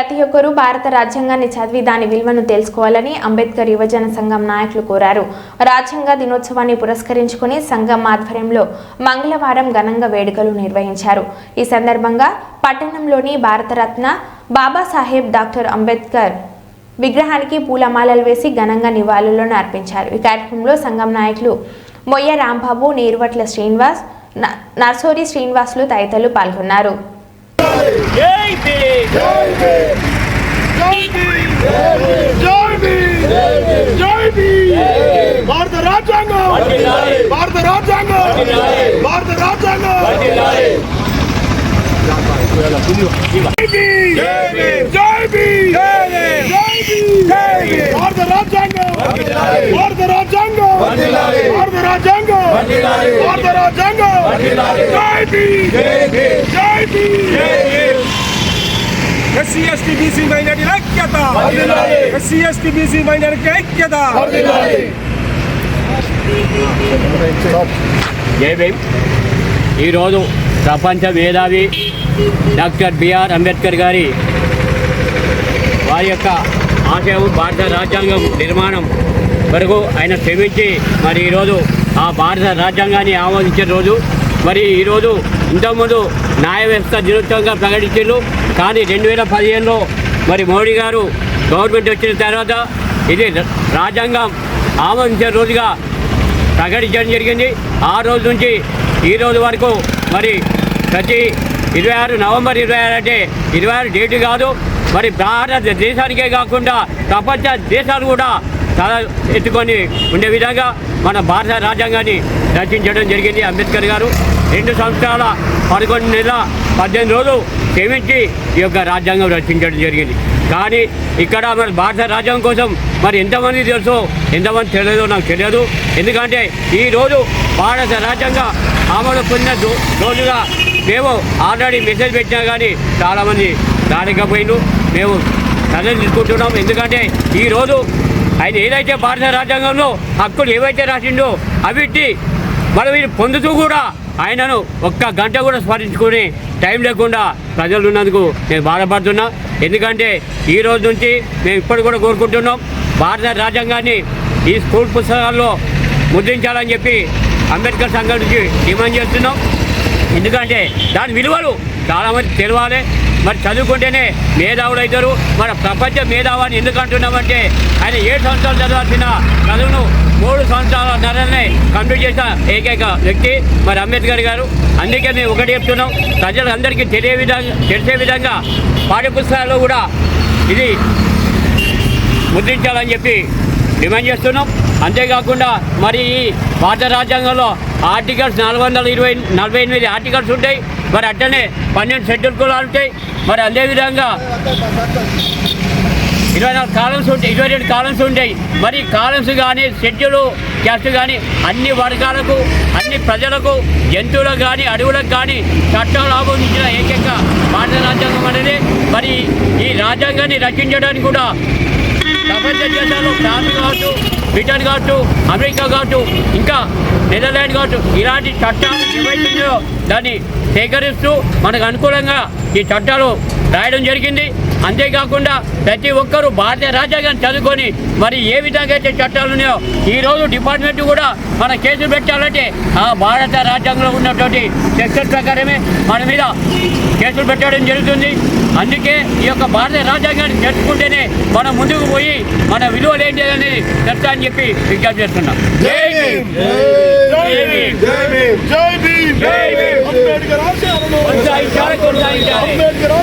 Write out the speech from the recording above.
ప్రతి ఒక్కరూ భారత రాజ్యాంగాన్ని చదివి దాని విలువను తెలుసుకోవాలని అంబేద్కర్ యువజన సంఘం నాయకులు కోరారు. రాజ్యాంగ దినోత్సవాన్ని పురస్కరించుకుని సంఘం ఆధ్వర్యంలో మంగళవారం ఘనంగా వేడుకలు నిర్వహించారు. ఈ సందర్భంగా పట్టణంలోని భారతరత్న బాబాసాహెబ్ డాక్టర్ అంబేద్కర్ విగ్రహానికి పూలమాలలు వేసి ఘనంగా నివాళులను అర్పించారు. ఈ కార్యక్రమంలో సంఘం నాయకులు మొయ్య రాంబాబు నీరువట్ల శ్రీనివాస్ న- నర్సోరి శ్రీనివాసులు తదితరులు పాల్గొన్నారు. భారత రాజ్యాంగం భారత రాజ్యాంగం భారత రాజ్యాంగం భారత రాజ్యాంగం భారత రాజ్యాంగం భారత రాజ్యాంగం భారత రాజ్యాంగం వర్ధిల్లాలి. జై భీమ్ జై భీమ్ జై Bhim SC ST BC minority ఐక్యత వర్ధిల్లాలి. ఎస్సీ ఎస్టీ బీసీ మైనార్టీ ఐక్యత వర్ధిల్లాలి. జై భీమ్ ఈరోజు ప్రపంచ మేధావి డాక్టర్ బిఆర్ అంబేద్కర్ గారి వారి యొక్క ఆశయం భారత రాజ్యాంగం నిర్మాణం వరకు ఆయన శ్రమించి మరి ఈరోజు ఆ భారత రాజ్యాంగాన్ని ఆమోదించిన రోజు మరి ఈరోజు ఇంతకుముందు న్యాయ వ్యవస్థ దినోత్సవంగా ప్రకటించారు కానీ రెండు వేల పదిహేనులో మరి మోడీ గారు గవర్నమెంట్ వచ్చిన తర్వాత ఇది రాజ్యాంగం ఆమోదించిన రోజుగా ప్రకటించడం జరిగింది. ఆ రోజు నుంచి ఈ రోజు వరకు మరి ప్రతి ఇరవై ఆరు నవంబర్ ఇరవై ఆరు అంటే ఇరవై ఆరు డేట్ కాదు. మరి భారత దేశానికే కాకుండా ప్రపంచ దేశాలు కూడా తల ఎత్తుకొని ఉండే విధంగా మన భారత రాజ్యాంగాన్ని రచించడం జరిగింది అంబేద్కర్ గారు. రెండు సంవత్సరాల పదకొండు నెలల పద్దెనిమిది రోజులు క్షమించి ఈ యొక్క రాజ్యాంగం రచించడం జరిగింది. కానీ ఇక్కడ మరి భారత రాజ్యాంగం కోసం మరి ఎంతమంది తెలుసో ఎంతమంది తెలియదో నాకు తెలియదు. ఎందుకంటే ఈ రోజు భారత రాజ్యాంగ ఆమోదం పొందిన రోజుగా మేము ఆల్రెడీ మెసేజ్ పెట్టినా కానీ చాలామంది రాలేకపోయిండు మేము చర్యలు తీసుకుంటున్నాం. ఎందుకంటే ఈ రోజు ఆయన ఏదైతే భారత రాజ్యాంగంలో హక్కులు ఏవైతే రాసిండో అవిటి మనం వీరు పొందుతూ కూడా ఆయనను ఒక్క గంట కూడా స్మరించుకునే టైం లేకుండా ప్రజలు ఉన్నందుకు నేను బాధపడుతున్నా. ఎందుకంటే ఈ రోజు నుంచి మేము ఇప్పటి కూడా కోరుకుంటున్నాం భారత రాజ్యాంగాన్ని ఈ స్కూల్ పుస్తకాల్లో ముద్రించాలని చెప్పి అంబేద్కర్ సంఘం నుంచి డిమాండ్ చేస్తున్నాం. ఎందుకంటే దాని విలువలు చాలామంది తెలవాలి. మరి చదువుకుంటేనే మేధావులు అవుతారు. మన ప్రపంచ మేధావాన్ని ఎందుకు అంటున్నామంటే ఆయన ఏడు సంవత్సరాలు చదవాల్సిన చదువును మూడు సంవత్సరాల ధరలనే కంప్లీట్ చేసిన ఏకైక వ్యక్తి మరి అంబేద్కర్ గారు. అందుకే మేము ఒకటి చెప్తున్నాం ప్రజలందరికీ తెలియ విధంగా తెలిసే విధంగా పాఠ్యపుస్తకాల్లో కూడా ఇది ముద్రించాలని చెప్పి డిమాండ్ చేస్తున్నాం. అంతేకాకుండా మరి ఈ భారత రాజ్యాంగంలో ఆర్టికల్స్ నాలుగు వందల ఇరవై నలభై ఎనిమిది ఆర్టికల్స్ ఉంటాయి. మరి అట్టనే పన్నెండు షెడ్యూల్ కులాలు ఉంటాయి. మరి అదేవిధంగా ఇరవై నాలుగు కాలమ్స్ ఉంటాయి ఇరవై రెండు కాలమ్స్ ఉంటాయి. మరి కాలమ్స్ కానీ షెడ్యూలు క్యాస్ట్ కానీ అన్ని వర్గాలకు అన్ని ప్రజలకు జంతువులకు కానీ అడవులకు కానీ చట్టాలు ఆమోదించిన ఏకైక భారత రాజ్యాంగం అనేది మరి ఈ రాజ్యాంగాన్ని రచించడానికి కూడా ప్రపంచ దేశాల్లో ఫ్రాన్స్ కావచ్చు బ్రిటన్ కావచ్చు అమెరికా కావచ్చు ఇంకా నెదర్లాండ్ కావచ్చు ఇలాంటి చట్టాలు ఏవైతున్నాయో దాన్ని సేకరిస్తూ మనకు అనుకూలంగా ఈ చట్టాలు రాయడం జరిగింది. అంతేకాకుండా ప్రతి ఒక్కరూ భారతీయ రాజ్యాంగాన్ని చదువుకొని మరి ఏ విధంగా అయితే చట్టాలు ఉన్నాయో ఈరోజు డిపార్ట్మెంట్ కూడా మన కేసులు పెట్టాలంటే ఆ భారత రాజ్యాంగంలో ఉన్నటువంటి సెక్షన్ ప్రకారమే మన మీద కేసులు పెట్టడం జరుగుతుంది. అందుకే ఈ యొక్క భారత రాజ్యాంగాన్ని తెలుసుకుంటేనే మనం ముందుకు పోయి మన విలువలు ఏంటి అనేది తెలుసా అని చెప్పి విజ్ఞప్తి చేస్తున్నాం జై భీమ్ జై భీమ్ జై భీమ్ జై భీమ్ జై భీమ్. అంబేద్కర్